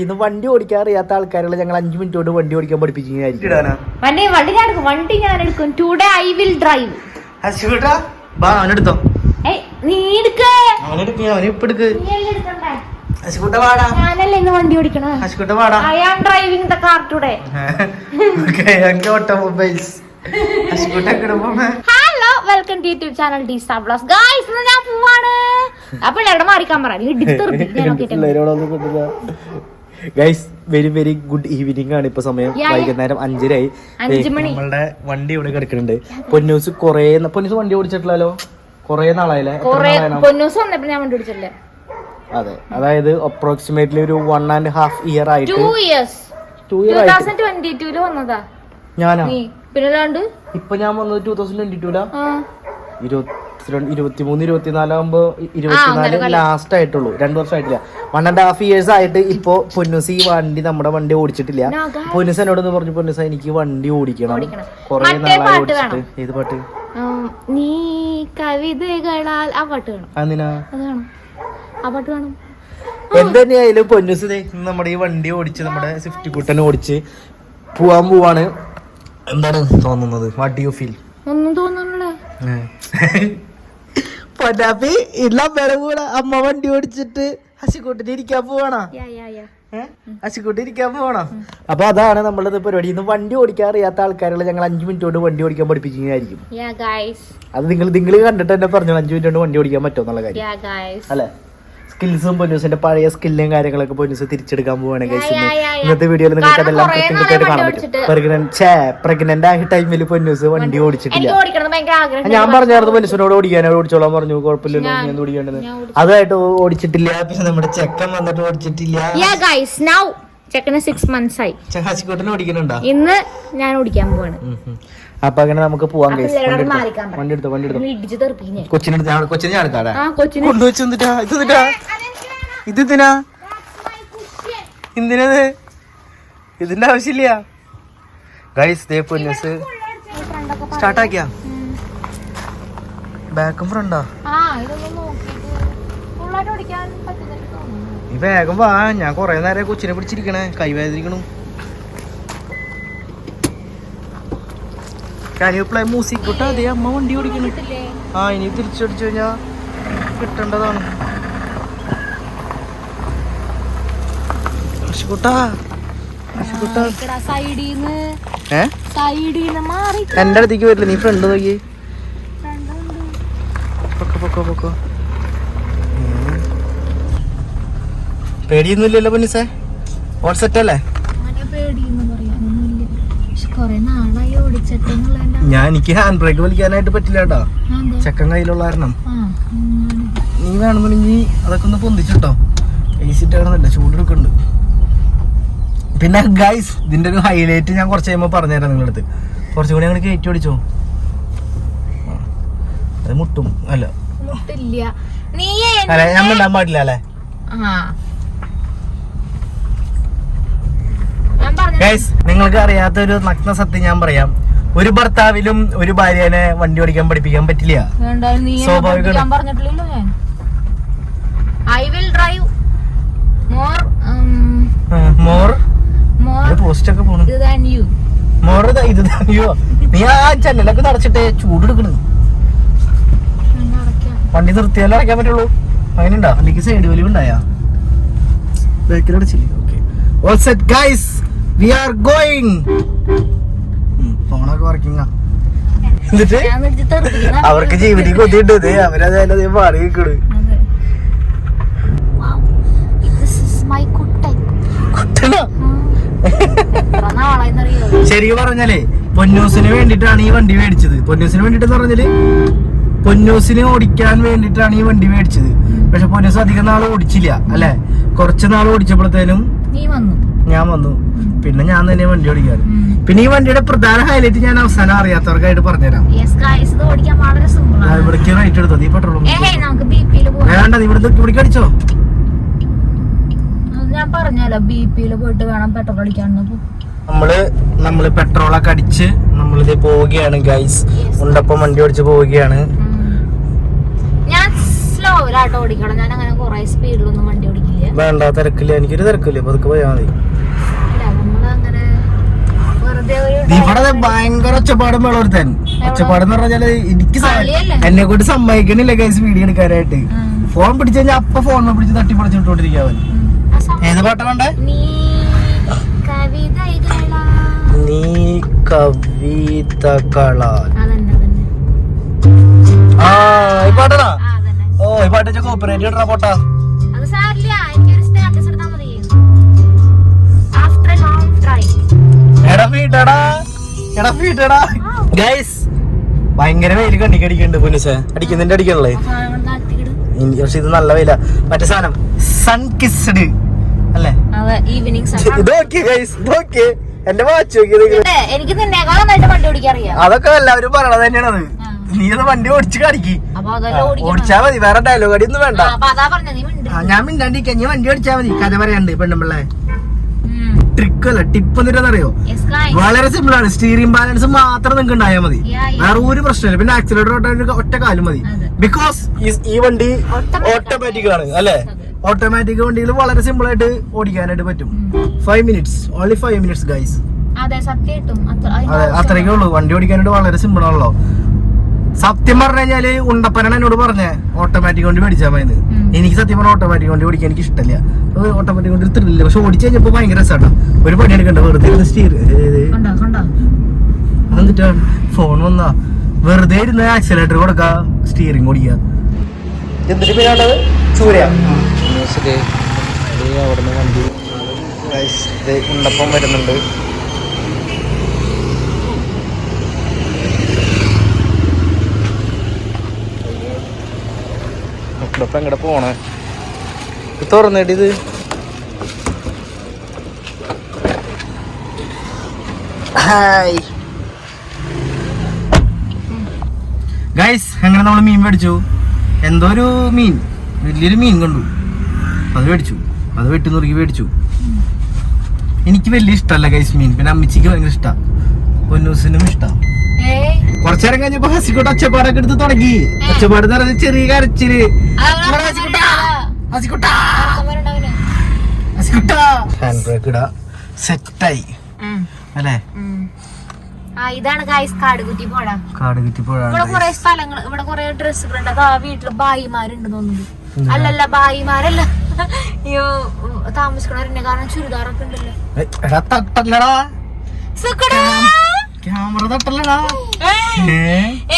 ഇന്ന് വണ്ടി ഓടിക്കാൻ അറിയാത്ത ആൾക്കാരുള്ള ഞങ്ങൾ അഞ്ചു മിനിറ്റ് കൊണ്ട് വണ്ടി ഓടിക്കാൻ പഠിപ്പിച്ചു വണ്ടി വണ്ടി ഞാൻ എടുക്കും വണ്ടി ഞാൻ എടുക്കും ടുഡേ ഐ വിൽ ഡ്രൈവ് ബാ നീ എടുക്ക. എടുക്ക്. ഞാനല്ലേ ഇന്ന് വണ്ടി ഓടിക്കണ. ഹസിക്കുട്ട വാടാ. I am driving the car today hello welcome to YouTube channel D star blows guys ഞാൻ പോവാണ്. അപ്പൊ എവിടെ മാറിക്കാൻ പറ guys very very good evening ആണ് ഇപ്പൊ സമയം. വൈകുന്നേരം അഞ്ചരയായി. നമ്മളുടെ വണ്ടി ഇവിടെ കിടക്കുന്നുണ്ട്. പൊന്നൂസ് കൊറേ പൊന്നൂസ് വണ്ടി ഓടിച്ചിട്ടില്ലല്ലോ? കൊറേ നാളായില്ലേ? പൊന്നൂസ് വന്നപ്പോ ഞാൻ വണ്ടി അതെ. അതായത് അപ്രോക്സിമേറ്റ്ലി ഒരു വൺ ആൻഡ് ഹാഫ് ഇയർ ആയിട്ട് ടു ഇയേഴ്സ് ടു ഇയർ ആയിട്ട് വന്നതാ. ഞാനാ? പിന്നെ ഇപ്പൊ ഞാൻ വന്നത് ടൂ തൗസൻഡ് ട്വന്റി ടൂലാ ആ. ഇരുപത്തിരണ്ട് ഇരുപത്തിമൂന്ന് ഇരുപത്തിനാലാകുമ്പോ ഇരുപത്തിനാല് ലാസ്റ്റ് ആയിട്ടുള്ളൂ. രണ്ടു വർഷം ആയിട്ടില്ല വൺ ആൻഡ് ഹാഫ് ഇയേഴ്സ് ആയിട്ട് ഇപ്പോ പൊന്നൂസ് ഈ വണ്ടി നമ്മുടെ വണ്ടി ഓടിച്ചിട്ടില്ല. പൊന്നൂസ് എന്നോട് പറഞ്ഞു പൊന്നുസ എനിക്ക് വണ്ടി ഓടിക്കണം. കൊറേ നാളായി പാട്ട് ഓടിച്ചിട്ട്. ഏത് പാട്ട്? നീ കവിതകളാൽ ആ പാട്ട് കാണും അതിനാ അത് ആ പാട്ട് എന്തുതന്നെയായാലും പൊന്നൂസ് നമ്മുടെ ഈ വണ്ടി ഓടിച്ച് നമ്മുടെ സ്വിഫ്റ്റ് കുട്ടനെ ഓടിച്ച് പോവാൻ പോവാണ്. എന്താണ് തോന്നുന്നത്? വാട്ട് യു ഫീൽ ഒന്നും തോന്നുന്നില്ലേ. പൊന്നാപ്പി ഇല്ല അമ്മയുടെ കൂടെ അമ്മ വണ്ടി ഓടിച്ചിട്ട് ഹസിക്കൂട്ടിന് ഇരിക്കാൻ പോവാണോ? യാ യാ യാ. ഹസിക്കൂട്ടി ഇരിക്കാൻ പോവാണോ? അപ്പൊ അതാണ് നമ്മളത് പരിപാടി. ഇന്ന് വണ്ടി ഓടിക്കാൻ അറിയാത്ത ആൾക്കാരുള്ള ഞങ്ങൾ അഞ്ചു മിനിറ്റ് കൊണ്ട് വണ്ടി ഓടിക്കാൻ പഠിപ്പിക്കുന്നതായിരിക്കും. അത് നിങ്ങൾ നിങ്ങൾ കണ്ടിട്ട് തന്നെ പറഞ്ഞു അഞ്ചു മിനിറ്റ് കൊണ്ട് വണ്ടി ഓടിക്കാൻ പറ്റുമെന്നുള്ള കാര്യം. അല്ലെ? സ്കിൽസും പൊന്നൂസിന്റെ പഴയ സ്കില്ലും കാര്യങ്ങളൊക്കെ പൊന്നൂസ് തിരിച്ചെടുക്കാൻ പോവാണ് യാ. ഇന്നത്തെ വീഡിയോയിൽ നിങ്ങൾക്ക് അതെല്ലാം കൃത്യമായിട്ട് കാണാൻ പറ്റും. പ്രഗ്നന്റ് ഛേ പ്രഗ്നന്റ് ആയ ടൈമിൽ പൊന്നൂസ് വണ്ടി ഓടിച്ചിട്ടില്ല. ഞാൻ പറഞ്ഞായിരുന്നു പൊന്നൂസിനോട് ഓടിക്കാനോ ഓടിച്ചോളാൻ പറഞ്ഞു കുഴപ്പമില്ലല്ലോ ഞാൻ- ഓടിക്കേണ്ടത്? അതായിട്ട് ഓടിച്ചിട്ടില്ല പക്ഷെ നമ്മുടെ ചെക്കൻ വന്നിട്ട് ഓടിച്ചിട്ടില്ല. ചെക്കന് സിക്സ് മന്ത്സ് ആയി. ഇന്ന് ഞാൻ ഓടിക്കാൻ പോവാണ്. അപ്പൊ അങ്ങനെ നമുക്ക് പോവാൻ വണ്ടി എടുത്തോ. വണ്ടി എടുത്തോ ഞാൻ കൊച്ചിനെ ഞാൻ- കൊച്ചിന്. കൊണ്ടുവച്ച് എന്തിട്ടാ ഇത് എന്തിട്ടാ ഇത് എന്തിനാ? എന്തിനത്? ഇതിന്റെ ആവശ്യമില്ല. ഗൈസ് ദേ പൊന്നസ് സ്റ്റാർട്ട് ആക്കിയാ? ബാക്കും ഫ്രണ്ടാ? തോന്നുന്നു. വേഗം വാ ഞാൻ കൊറേ നേരം കൊച്ചിനെ പിടിച്ചിരിക്കണേ. കൈവേദനിക്കണു പ്ലേ മ്യൂസിക് തൊട്ട് അതേ അമ്മ വണ്ടി ഓടിക്കണു ആ ഇനി തിരിച്ചടിച്ചു കഴിഞ്ഞാ കിട്ടേണ്ടതാണ്. എന്റെ അടുത്തേക്ക് വരില്ല നീ ഫ്രണ്ട് നോക്കി പൊക്കോ പൊക്കോ. പേടിയൊന്നുമില്ലല്ലോ പൊന്നിസേ. ഓൾ സെറ്റ് അല്ലേ അങ്ങനെ പേടിയെന്ന് പറയാനൊന്നുമില്ല പക്ഷെ കൊറേ നാളായി ഓടിച്ചിട്ടെന്നുള്ളതിന്റെ ഞാൻ എനിക്ക് ഹാൻഡ് ബ്രേക്ക് വലിക്കാനായിട്ട് പറ്റില്ല കേട്ടോ. ചെക്കൻ കയ്യിലുള്ള കാരണം. നീ വേണമെന്നുണ്ടെങ്കിൽ അതൊക്കെ ഒന്ന് പൊന്തിച്ചിട്ടോ. ഏസിട്ട് കാണുന്നില്ല ചൂടെടുക്കുന്നുണ്ട്. പിന്നെ ഗൈസ് ഇതിന്റെ ഒരു ഹൈലൈറ്റ് ഞാൻ കുറച്ച് കഴിയുമ്പോൾ പറഞ്ഞുതരാം നിങ്ങളുടെ അടുത്ത് കുറച്ചും കൂടി ഞങ്ങൾ കയറ്റി ഓടിച്ചോ അത് മുട്ടും അല്ല. മുട്ടില്ല. നീ ഞാൻ മിണ്ടാൻ പാടില്ല അല്ലേ ആ ഞാൻ പറഞ്ഞു ഗൈസ് നിങ്ങൾക്ക് അറിയാത്ത ഒരു നഗ്ന സത്യം ഞാൻ പറയാം. ഒരു ഭർത്താവിലും ഒരു ഭാര്യനെ വണ്ടി ഓടിക്കാൻ പഠിപ്പിക്കാൻ പറ്റില്ല. എന്തായാലും നീ എന്നെ സ്വാഭാവികം. പഠിപ്പിക്കാൻ പറഞ്ഞിട്ടില്ലല്ലോ ഞാൻ. I will drive more more more post ഒക്കെ പോണു. യു മോർ ഇത് അയ്യോ നീ ആ ജനലൊക്കെ നടച്ചിട്ട് ചൂടെടുക്കണ് വണ്ടി നിർത്തിയാലേ അടയ്ക്കാൻ പറ്റുള്ളൂ. അങ്ങനെയുണ്ടോ? അല്ലെങ്കിൽ സൈഡ് വലിവ് ഉണ്ടായാ ബേക്കിൽ അടച്ചില്ലേ? Okay all set guys we are going ഫോണൊക്കെ വർക്കിംഗ് എന്നിട്ട്? അവർക്ക് ജീവിതം കൊത്തിയിട്ട് ഇത് അവരതേ മാറി നിൽക്കണ് അതെ. എത്ര നാളായിന്നറിയോ? ശരിക്കും പറഞ്ഞാലേ പൊന്നൂസിന് വേണ്ടിട്ടാണ് ഈ വണ്ടി മേടിച്ചത്. പൊന്നൂസിന് വേണ്ടിട്ട് പറഞ്ഞാൽ പൊന്നൂസിന് ഓടിക്കാൻ വേണ്ടിട്ടാണ് ഈ വണ്ടി മേടിച്ചത്. പക്ഷെ പൊന്നൂസ് അധികം നാൾ ഓടിച്ചില്ല അല്ലെ? കുറച്ച് നാൾ ഓടിച്ചപ്പോഴത്തേനും നീ വന്നു. ഞാൻ വന്നു. പിന്നെ ഞാൻ തന്നെ വണ്ടി ഓടിക്കാറ്. പിന്നെ ഈ വണ്ടിയുടെ പ്രധാന ഹൈലൈറ്റ് ഞാൻ അവസാനം അറിയാത്തവർക്കായിട്ട് പറഞ്ഞുതരാം. ഇവിടേക്ക് റൈറ്റ് എടുത്തോ? നീ പോവാം. വേണ്ട നീ ഇവിടെ ഇവിടേക്ക് അടിച്ചോ? ഞാൻ പറഞ്ഞല്ലോ ബി പിയിൽ പോയിട്ട് വേണം പെട്രോൾ അടിക്കാൻ. നമ്മൾ നമ്മൾ പെട്രോളൊക്കെ അടിച്ച് നമ്മളിത് പോവുകയാണ് ഗൈസ് ഉണ്ടപ്പം വണ്ടി ഓടിച്ച് പോവുകയാണ്. ഞാൻ സ്ലോയിലാട്ടോ ഓടിക്കണം ഞാൻ അങ്ങനെ കുറെ സ്പീഡിലൊന്നും വണ്ടി ഓടിക്കില്ല. വേണ്ട തിരക്കില്ല. എനിക്കൊരു തിരക്കില്ല. പതുക്കെ പോയാൽ മതി ഇല്ല നമ്മളങ്ങനെ വെറുതെ ഒരു ഇവിടെ ഭയങ്കര ഒച്ചപ്പാടും വെള്ളമെടുത്താൻ ഒച്ചപ്പാട് എന്ന് പറഞ്ഞാൽ എനിക്ക്? എന്നെ കൊണ്ട് സമ്മതിക്കണില്ല കേസ് വീഡിയോ എടുക്കാനായിട്ട്. ഫോൺ പിടിച്ചു കഴിഞ്ഞാൽ അപ്പൊ ഫോണിനെ പിടിച്ച് തട്ടി സമയം ഏത് പാട്ടാ വേണ്ടേ നീ കവിതകളാ. ആ ഈ പാട്ടടാ ഓ ഈ പാട്ട് കോപ്പറേറ്റ് ഇടണ പോട്ടാ? ഗൈസ് ഭയങ്കര വെയിൽ കണ്ണിക്ക് അടിക്കുന്നുണ്ട് പൊന്നിസെ അടിക്കുന്നുണ്ട് അടിക്കണല്ലേ പക്ഷെ ഇത് നല്ല വെയില. മറ്റേ സാധനം സൺ കിസ്ഡ് അല്ലേ? ഗൈസ് എന്റെ വാച്ച് എനിക്ക് അതൊക്കെ എല്ലാവരും പറയണത് തന്നെയാണ്. നീ അത് വണ്ടി ഓടിച്ച് കാണിക്ക്. ഓടിച്ചാ മതി വേറെ ഡയലോഗ് അടി ഒന്നും വേണ്ട. ആ, അപ്പൊ അതാ നീ മിണ്ട് ഞാൻ മിണ്ടാണ്ടിരിക്കാം നീ വണ്ടി ഓടിച്ചാ മതി. കഥ പറയാണ്ട് പെണ്ണുമ്പിള്ളേ. ട്രിക്ക് അല്ല ടിപ്പ് എന്നിട്ടെന്നറിയോ Yes, വളരെ സിമ്പിൾ ആണ്. സ്റ്റീറിംഗ് ബാലൻസ് മാത്രം നിങ്ങൾക്ക് ഉണ്ടായാൽ മതി. വേറെ ഒരു പ്രശ്നമില്ല പിന്നെ ആക്സിലേറ്റർ ഒറ്റ കാലം മതി. ബിക്കോസ് ഈ വണ്ടി ഓട്ടോമാറ്റിക് ആണ് അല്ലേ? ഓട്ടോമാറ്റിക് വണ്ടികൾ വളരെ സിമ്പിൾ ആയിട്ട് ഓടിക്കാനായിട്ട് പറ്റും. Five minutes only five minutes guys അതെ അത്രയൊക്കെ ഉള്ളൂ. വണ്ടി ഓടിക്കാനായിട്ട് വളരെ സിമ്പിൾ ആണല്ലോ. സത്യം പറഞ്ഞു കഴിഞ്ഞാൽ ഉണ്ടപ്പനാണ് എന്നോട് പറഞ്ഞേ ഓട്ടോമാറ്റിക് കൊണ്ട് മേടിച്ചാൽ മതി എനിക്ക് സത്യം പറഞ്ഞ ഓട്ടോമാറ്റിക് കൊണ്ട് ഓടിക്കാൻ എനിക്ക് ഇഷ്ടമില്ല ഓട്ടോമാറ്റിക് കൊണ്ട് എടുത്തിട്ടില്ല. പക്ഷെ ഓടിച്ചു കഴിഞ്ഞപ്പോ ഭയങ്കര രസമാട്ടോ ഒരു പണി എടുക്കണ്ട വെറുതെ സ്റ്റീർ കണ്ടോ കണ്ടോ? എന്നിട്ടാ ഫോൺ വന്നാ. വെറുതെ ഇരുന്ന് ആക്സിലേറ്റർ കൊടുക്ക സ്റ്റിയറിംഗ് ഓടിക്കുക എന്നിട്ട് പിന്നെ സൂര്യ. അവിടുന്ന് വണ്ടി. ഉണ്ടപ്പം വരുന്നുണ്ട്. ഉണ്ടപ്പം എങ്ങടെ പോണേ? തുറന്നിട്ട് ഇത്. ഹായ്. ഗൈസ് അങ്ങനെ നമ്മൾ മീൻ മേടിച്ചു? എന്തോ ഒരു മീൻ? വലിയൊരു മീൻ കണ്ടു. അത് മേടിച്ചു. അത് വെട്ടി നുറുക്കി മേടിച്ചു. എനിക്ക് വലിയ ഇഷ്ടമല്ല ഗൈസ് മീൻ. പിന്നെ അമ്മച്ചിക്ക് ഭയങ്കര ഇഷ്ടമാണ് പൊന്നൂസിനും ഇഷ്ടമാണ് ഏയ്. കുറച്ചേരം കഴിഞ്ഞപ്പോ ഹസിക്കോട്ട് ഒച്ചപ്പാടൊക്കെ എടുത്ത് തുടങ്ങി. ഒച്ചപ്പാട് എന്ന് പറഞ്ഞ ചെറിയ കരച്ചിൽ. ഹാൻഡ് ബ്രേക്ക് ഇടാ. സെറ്റായി. അല്ലേ. ആ ഇതാണ് ഗായ്സ് കാടുകുറ്റി പോഴ കാട് ഇവിടെ കിട്ടിപ്പോഴാണ് കുറെ സ്ഥലങ്ങൾ ഇവിടെ കുറെ ഡ്രസ്സുകളുണ്ട് അതാ വീട്ടിൽ ബായിമാരുണ്ട് തോന്നുന്നു. അല്ലല്ല ബായിമാരല്ല അയ്യോ താമസിക്കണവരുണ്ട് കാരണം ചുരിദാറൊക്കെ ഉണ്ടല്ലോ. ക്യാമറ തട്ടല്ലടാ. ഏയ്. ഏ?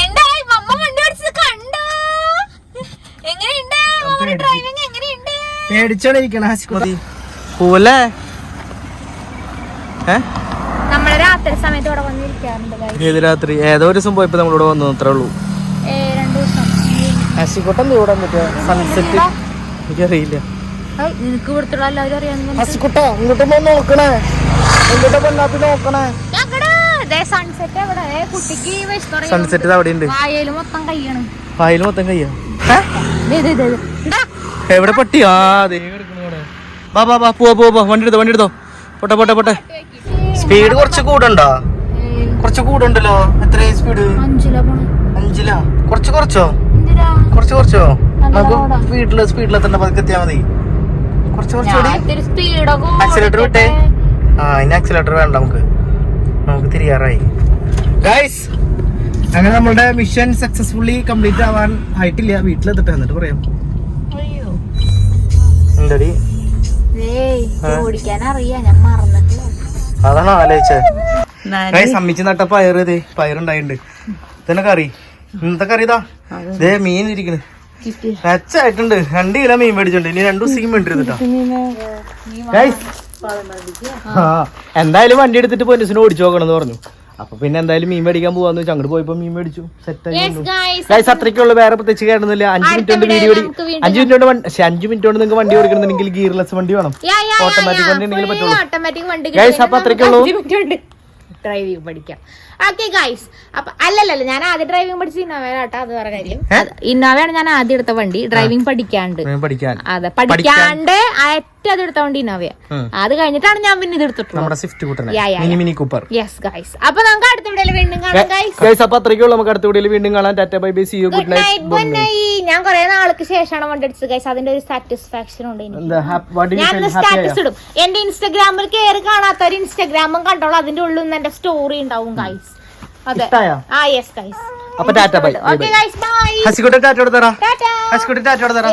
എന്തായി മമ്മ വണ്ടി കണ്ടോ? എങ്ങനെയുണ്ട്? മമ്മയുടെ പേടിച്ച്. ഡ്രൈവിംഗ് എങ്ങനെയുണ്ട്? പേടിച്ചാണ് ഇരിക്കണ ഹസിക്കുട്ടി പോവല്ലേ? ഏ? നമ്മൾ രാത്രി സമയത്ത് ഇവിടെ വന്നിരിക്കാറുണ്ട്. ഏത് രാത്രി? ഏതോ ഒരു ദിവസം പോയപ്പോ നമ്മളിവിടെ വന്നു അത്രേ ഉള്ളൂ. ഏ, രണ്ടു ദിവസം. ഹസിക്കുട്ടൻ ഇവിടെ സൺസെറ്റ് എനിക്കറിയില്ല. നിനക്ക് ഇവിടുത്തെ എല്ലാവരും അറിയാൻ ഹസിക്കുട്ട ഇങ്ങോട്ട് പോയി നോക്കണേ. ഇങ്ങോട്ട് പൊന്നാപ്പി നോക്കണേ. സൺസെറ്റ് അവിടെ കുട്ടിക്ക്. സൺസെറ്റ് അവിടെ ഉണ്ട് വായയിൽ മൊത്തം കയ്യാണ്. ഫയൽ മൊത്തം കയ്യാ. എവിടെ പട്ടി? ആ ബാ ബാ ബാ പോവാ പോവാ. വണ്ടി എടുത്തോ വണ്ടി എടുത്തോ. പൊട്ടെ പൊട്ടെ പൊട്ടെ. സ്പീഡ് കുറച്ച് കൂടണ്ടോ? കുറച്ച് കൂടുണ്ടല്ലോ. എത്ര സ്പീഡ് അഞ്ചിലാ കുറച്ച് കുറച്ചോ? കുറച്ച് കുറച്ചോ? നമുക്ക് വീട്ടിൽ സ്പീഡിൽ എത്തണ്ട പതുക്കെ എത്തിയാ മതി. കുറച്ച് കുറച്ചുകൂടി ആക്സിലേറ്റർ വിട്ടേ. ആ ഇനി ആക്സിലേറ്റർ വേണ്ട നമുക്ക്. നമുക്ക് തിരിയാറായി. ഗൈസ് അങ്ങനെ നമ്മളുടെ മിഷൻ സക്സസ്ഫുള്ളി കംപ്ലീറ്റ് ആവാൻ ആയിട്ടില്ല. വീട്ടിലെത്തിട്ട് എന്നിട്ട് പറയാം. അയ്യോ. എന്തടി? അതാണോ ആലോചിച്ചത് സമ്മിച്ച് നട്ട പയർ ഇതേ പയറുണ്ടായിട്ടുണ്ട്. ഇതന്നെ കറി. ഇന്നത്തെ കറി ഇതാ. ഇതേ മീൻ ഇരിക്കണ്. മെച്ചായിട്ടുണ്ട് രണ്ട് കിലോ മീൻ മേടിച്ചിട്ടുണ്ട്. ഇനി രണ്ടു ദിവസം ഗൈസ് ആ എന്തായാലും വണ്ടി എടുത്തിട്ട് പൊന്നിസിന് ഓടിച്ചു നോക്കണം പറഞ്ഞു. അപ്പൊ പിന്നെ എന്തായാലും മീൻ മേടിക്കാൻ പോവാന്ന് വെച്ചാൽ അങ്ങോട്ട് പോയപ്പോ മീൻ മേടിച്ചു. സെറ്റ് അത്രയ്ക്കുള്ള. വേറെ പ്രത്യേകിച്ച് കേടുന്നില്ല. അഞ്ച് മിനിറ്റ് കൊണ്ട് വീഡിയോ അഞ്ചു മിനിറ്റ് കൊണ്ട് പക്ഷെ അഞ്ച് മിനിറ്റ് കൊണ്ട് നിങ്ങൾക്ക് വണ്ടി ഓടിക്കണമെന്നുണ്ടെങ്കിൽ ഗിയർലെസ് വണ്ടി വേണം. ഓട്ടോമാറ്റിക് വണ്ടി ഉണ്ടെങ്കിൽ പറ്റുള്ളൂ. അപ്പൊ അത്രയ്ക്കേ ഉള്ളൂ. ഡ്രൈവിംഗ് പഠിക്കാം. ഓക്കെ ഗൈസ് അപ്പൊ അല്ലല്ലല്ല ഞാൻ ആദ്യം ഡ്രൈവിംഗ് പഠിച്ച ഇന്നോവയിലാട്ടോ അത് ഏ? ഇന്നോവയാണ് ഞാൻ ആദ്യം എടുത്ത വണ്ടി ഡ്രൈവിംഗ് പഠിക്കാണ്ട്. അതെ പഠിക്കാണ്ട് ഏറ്റവും അത് എടുത്ത വണ്ടി ഇന്നോവയാണ്. അത് കഴിഞ്ഞിട്ടാണ് ഞാൻ പിന്നെ ഇത് എടുത്തിട്ടുള്ളത്. യെസ് ഗൈസ് അപ്പൊ നമുക്ക് വീണ്ടും അപ്പൊ അത്രയ്ക്കുള്ളൂ നമുക്ക് അടുത്ത വീഡിയോയിൽ വീണ്ടും കാണാം. Tata bye bye see you good night ഞാൻ കുറെ നാൾക്ക് ശേഷമാണ് വണ്ടടിച്ചത് ഗൈസ് അതിന്റെ ഒരു സാറ്റിസ്ഫാക്ഷൻ ഉണ്ട് ഞാൻ സ്റ്റാറ്റസ് ഇടും. എന്റെ ഇൻസ്റ്റഗ്രാമിൽ കയറി കാണാത്തവർ ഇൻസ്റ്റഗ്രാമും കണ്ടോളൂ. അതിന്റെ ഉള്ളിൽ നിന്ന് എന്റെ സ്റ്റോറി ഉണ്ടാവും ഗൈസ് അതെ. ആ യെസ് ഗൈസ് അപ്പൊ tata bye okay guys bye ഹസിക്കുട്ടി tata കൊടുത്തറ ടാറ്റ ഹസിക്കുട്ടി ടാറ്റ കൊടുത്തറ